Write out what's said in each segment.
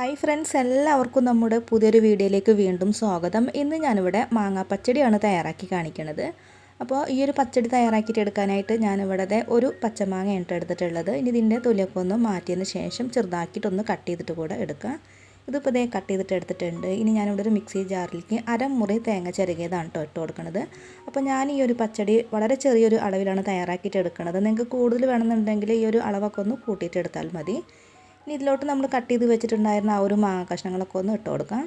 Hi friends എല്ലാവർക്കും നമ്മുടെ പുതിയൊരു വീഡിയോയിലേക്ക് വീണ്ടും സ്വാഗതം. ഇന്ന് ഞാനിവിടെ മാങ്ങാ പച്ചടിയാണ് തയ്യാറാക്കി കാണിക്കുന്നത് അപ്പോൾ ഈ ഒരു പച്ചടി തയ്യാറാക്കിയിട്ട് എടുക്കാനായിട്ട് ഞാനിവിടെ ഒരു പച്ചമാങ്ങ പച്ചമാങ്ങയാണ് എടുത്തിട്ടുള്ളത്. ഇനി ഇതിന്റെ തൊലിയൊക്കെ ഒന്ന് മാറ്റിയതിന് ശേഷം ചെറുതാക്കിയിട്ടൊന്ന് കട്ട് ചെയ്തിട്ട് കൂടെ എടുക്കുക ഇതിപ്പോൾ ഇതേ കട്ട് ചെയ്തിട്ട് എടുത്തിട്ടുണ്ട്. ഇനി ഞാനിവിടെ ഒരു മിക്സി ജാറിലേക്ക് അരമുറി തേങ്ങ ചിരകിയതാണ് കേട്ടോ ഇട്ട് കൊടുക്കുന്നത് അപ്പോൾ ഞാൻ ഈ ഒരു പച്ചടി വളരെ ചെറിയൊരു അളവിലാണ് തയ്യാറാക്കിയിട്ട് എടുക്കുന്നത് നിങ്ങൾക്ക് കൂടുതൽ വേണമെന്നുണ്ടെങ്കിൽ ഈ ഒരു അളവൊക്കെ ഒന്ന് കൂട്ടിയിട്ട് എടുത്താൽ മതി. ഇനി ഇതിലോട്ട് നമ്മൾ കട്ട് ചെയ്ത് വെച്ചിട്ടുണ്ടായിരുന്ന ആ ഒരു മാങ്ങ കഷ്ണങ്ങളൊക്കെ ഒന്ന് ഇട്ട് കൊടുക്കാം.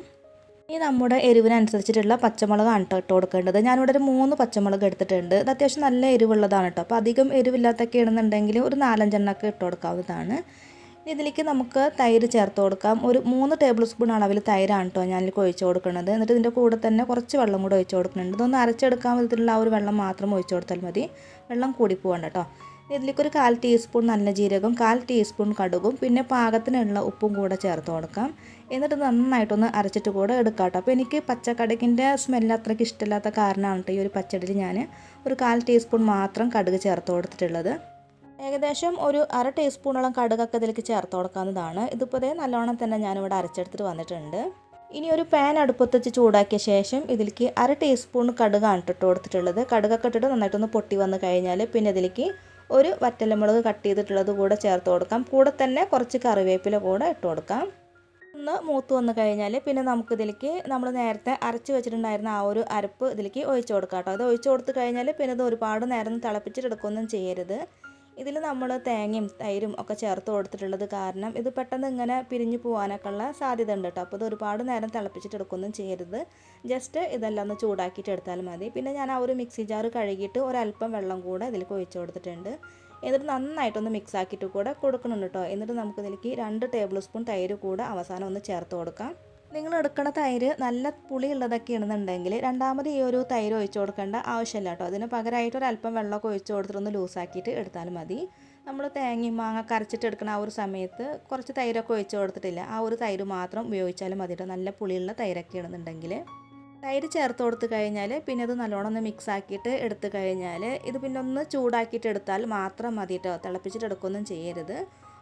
ഇനി നമ്മുടെ എരിവിനനുസരിച്ചിട്ടുള്ള പച്ചമുളകാണ് കേട്ടോ ഇട്ട് കൊടുക്കേണ്ടത്. ഞാനിവിടെ ഒരു മൂന്ന് പച്ചമുളക് എടുത്തിട്ടുണ്ട്. ഇത് അത്യാവശ്യം നല്ല എരിവുള്ളതാണ് കേട്ടോ അപ്പോൾ അധികം എരിവില്ലാത്തൊക്കെ ഇടുന്നുണ്ടെങ്കിൽ ഒരു നാലഞ്ചെണ്ണൊക്കെ ഇട്ട് കൊടുക്കാവുന്നതാണ്. ഇതിലേക്ക് നമുക്ക് തൈര് ചേർത്ത് കൊടുക്കാം. ഒരു മൂന്ന് ടേബിൾ സ്പൂൺ അളവിൽ തൈരാണ് കേട്ടോ ഞാനിൽ ഒഴിച്ച് കൊടുക്കുന്നത്. എന്നിട്ട് ഇതിന്റെ കൂടെ തന്നെ കുറച്ച് വെള്ളം കൂടെ ഒഴിച്ച് കൊടുക്കുന്നുണ്ട്. ഇതൊന്ന് അരച്ചെടുക്കാൻ വിധത്തിലുള്ള ആ ഒരു വെള്ളം മാത്രം ഒഴിച്ച് കൊടുത്താൽ മതി. വെള്ളം കൂടി പോകണ്ട കേട്ടോ ഇതിലേക്ക് ഒരു കാൽ ടീസ്പൂൺ നല്ല ജീരകം കാൽ ടീസ്പൂൺ കടുകും പിന്നെ പാകത്തിനുള്ള ഉപ്പും കൂടെ ചേർത്ത് കൊടുക്കാം. എന്നിട്ട് നന്നായിട്ടൊന്ന് അരച്ചിട്ട് കൂടെ എടുക്കാം കേട്ടോ അപ്പോൾ എനിക്ക് പച്ചക്കടുകിന്റെ സ്മെല്ല് അത്രയ്ക്ക് ഇഷ്ടമില്ലാത്ത കാരണമാണ് ഈ ഒരു പച്ചടിയിൽ ഞാൻ ഒരു കാൽ ടീസ്പൂൺ മാത്രം കടുക് ചേർത്ത് കൊടുത്തിട്ടുള്ളത്. ഏകദേശം ഒരു അര ടീസ്പൂണോളം കടുകൊക്കെ ഇതിലേക്ക് ചേർത്ത് കൊടുക്കാവുന്നതാണ്. ഇതിപ്പോൾ ഇതേ നല്ലോണം തന്നെ ഞാനിവിടെ അരച്ചെടുത്തിട്ട് വന്നിട്ടുണ്ട്. ഇനി ഒരു പാൻ അടുപ്പത്ത് വെച്ച് ചൂടാക്കിയ ശേഷം ഇതിലേക്ക് അര ടീസ്പൂൺ കടുകാണ് ഇട്ടിട്ട് കൊടുത്തിട്ടുള്ളത്. കടുകൊക്കെ ഇട്ടിട്ട് നന്നായിട്ടൊന്ന് പൊട്ടി വന്ന് കഴിഞ്ഞാൽ പിന്നെ ഇതിലേക്ക് ഒരു വറ്റലമുളക് കട്ട് ചെയ്തിട്ടുള്ളത് കൂടെ ചേർത്ത് കൊടുക്കാം. കൂടെ തന്നെ കുറച്ച് കറിവേപ്പില കൂടെ ഇട്ട് കൊടുക്കാം. ഒന്ന് മൂത്ത് വന്ന് കഴിഞ്ഞാൽ പിന്നെ നമുക്കിതിലേക്ക് നമ്മൾ നേരത്തെ അരച്ച് വെച്ചിട്ടുണ്ടായിരുന്ന ആ ഒരു അരപ്പ് ഇതിലേക്ക് ഒഴിച്ച് കൊടുക്കാം കേട്ടോ. അത് ഒഴിച്ച് കൊടുത്ത് കഴിഞ്ഞാൽ പിന്നെ ഇത് ഒരുപാട് നേരം തിളപ്പിച്ചിട്ടെടുക്കുകയൊന്നും ചെയ്യരുത്. ഇതിൽ നമ്മൾ തേങ്ങയും തൈരും ഒക്കെ ചേർത്ത് കൊടുത്തിട്ടുള്ളത് കാരണം ഇത് പെട്ടെന്ന് ഇങ്ങനെ പിരിഞ്ഞു പോകാനൊക്കെ ഉള്ള സാധ്യത ഉണ്ട് കേട്ടോ. അപ്പോൾ ഇത് ഒരുപാട് നേരം തിളപ്പിച്ചിട്ട് എടുക്കൊന്നും ചെയ്യരുത്. ജസ്റ്റ് ഇതെല്ലാം ഒന്ന് ചൂടാക്കിയിട്ട് എടുത്താൽ മതി. പിന്നെ ഞാൻ ആ ഒരു മിക്സി ജാർ കഴുകിയിട്ട് ഒരല്പം വെള്ളം കൂടെ ഇതിലേക്ക് ഒഴിച്ച് കൊടുത്തിട്ടുണ്ട്. എന്നിട്ട് നന്നായിട്ടൊന്ന് മിക്സ് ആക്കിയിട്ട് കൂടെ കൊടുക്കണുണ്ട് കേട്ടോ. എന്നിട്ട് നമുക്ക് ഇതിലേക്ക് രണ്ട് ടേബിൾ സ്പൂൺ തൈര് കൂടെ അവസാനം ഒന്ന് ചേർത്ത് കൊടുക്കാം. നിങ്ങൾ എടുക്കുന്ന തൈര് നല്ല പുളിയുള്ളതൊക്കെ ഇടുന്നുണ്ടെങ്കിൽ രണ്ടാമത് ഈ ഒരു തൈര് ഒഴിച്ചു കൊടുക്കേണ്ട ആവശ്യമില്ല കേട്ടോ. അതിന് പകരമായിട്ട് ഒരു അല്പം വെള്ളമൊക്കെ ഒഴിച്ചു കൊടുത്തിട്ടൊന്ന് ലൂസാക്കിയിട്ട് എടുത്താൽ മതി. നമ്മൾ തേങ്ങയും മാങ്ങ കരച്ചിട്ട് എടുക്കുന്ന ആ ഒരു സമയത്ത് കുറച്ച് തൈരൊക്കെ ഒഴിച്ചു കൊടുത്തിട്ടില്ല. ആ ഒരു തൈര് മാത്രം ഉപയോഗിച്ചാലും മതി കേട്ടോ. നല്ല പുളിയുള്ള തൈരൊക്കെ ഇടുന്നുണ്ടെങ്കിൽ തൈര് ചേർത്ത് കൊടുത്ത് കഴിഞ്ഞാൽ പിന്നെ അത് നല്ലോണം ഒന്ന് മിക്സ് ആക്കിയിട്ട് എടുത്തു കഴിഞ്ഞാൽ ഇത് പിന്നെ ഒന്ന് ചൂടാക്കിയിട്ട് എടുത്താൽ മാത്രം മതി കേട്ടോ. തിളപ്പിച്ചിട്ട് എടുക്കുകയൊന്നും ചെയ്യരുത്.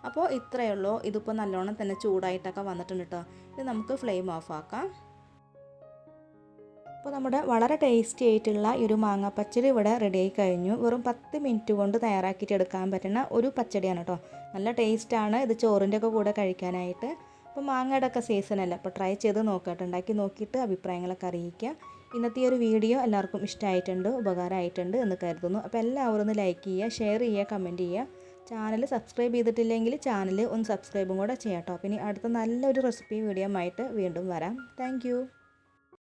അപ്പോൾ ഇത്രയേ ഉള്ളൂ. ഇതിപ്പോൾ നല്ലോണം തന്നെ ചൂടായിട്ടൊക്കെ വന്നിട്ടുണ്ട് കേട്ടോ. ഇത് നമുക്ക് ഫ്ലെയിം ഓഫ് ആക്കാം. അപ്പോൾ നമ്മുടെ വളരെ ടേസ്റ്റി ആയിട്ടുള്ള ഈ ഒരു മാങ്ങ പച്ചടി ഇവിടെ റെഡി ആയി കഴിഞ്ഞു. വെറും പത്ത് മിനിറ്റ് കൊണ്ട് തയ്യാറാക്കിയിട്ട് എടുക്കാൻ പറ്റുന്ന ഒരു പച്ചടിയാണ് കേട്ടോ. നല്ല ടേസ്റ്റാണ് ഇത് ചോറിന്റെ ഒക്കെ കൂടെ കഴിക്കാനായിട്ട്. അപ്പോൾ മാങ്ങയുടെ ഒക്കെ സീസണല്ല അപ്പോൾ ട്രൈ ചെയ്ത് നോക്കട്ടെ ഉണ്ടാക്കി നോക്കിയിട്ട് അഭിപ്രായങ്ങളൊക്കെ അറിയിക്കുക ഇന്നത്തെ ഈ ഒരു വീഡിയോ എല്ലാവർക്കും ഇഷ്ടമായിട്ടുണ്ട് ഉപകാരമായിട്ടുണ്ട് എന്ന് കരുതുന്നു. അപ്പോൾ എല്ലാവരും ഒന്ന് ലൈക്ക് ചെയ്യുക ഷെയർ ചെയ്യുക കമന്റ് ചെയ്യുക. ചാനൽ സബ്സ്ക്രൈബ് ചെയ്തിട്ടില്ലെങ്കിൽ ചാനൽ ഒന്ന് സബ്സ്ക്രൈബും കൂടെ ചെയ്യാം കേട്ടോ. പിന്നെ അടുത്ത നല്ലൊരു റെസിപ്പി വീഡിയോ ആയിട്ട് വീണ്ടും വരാം. താങ്ക്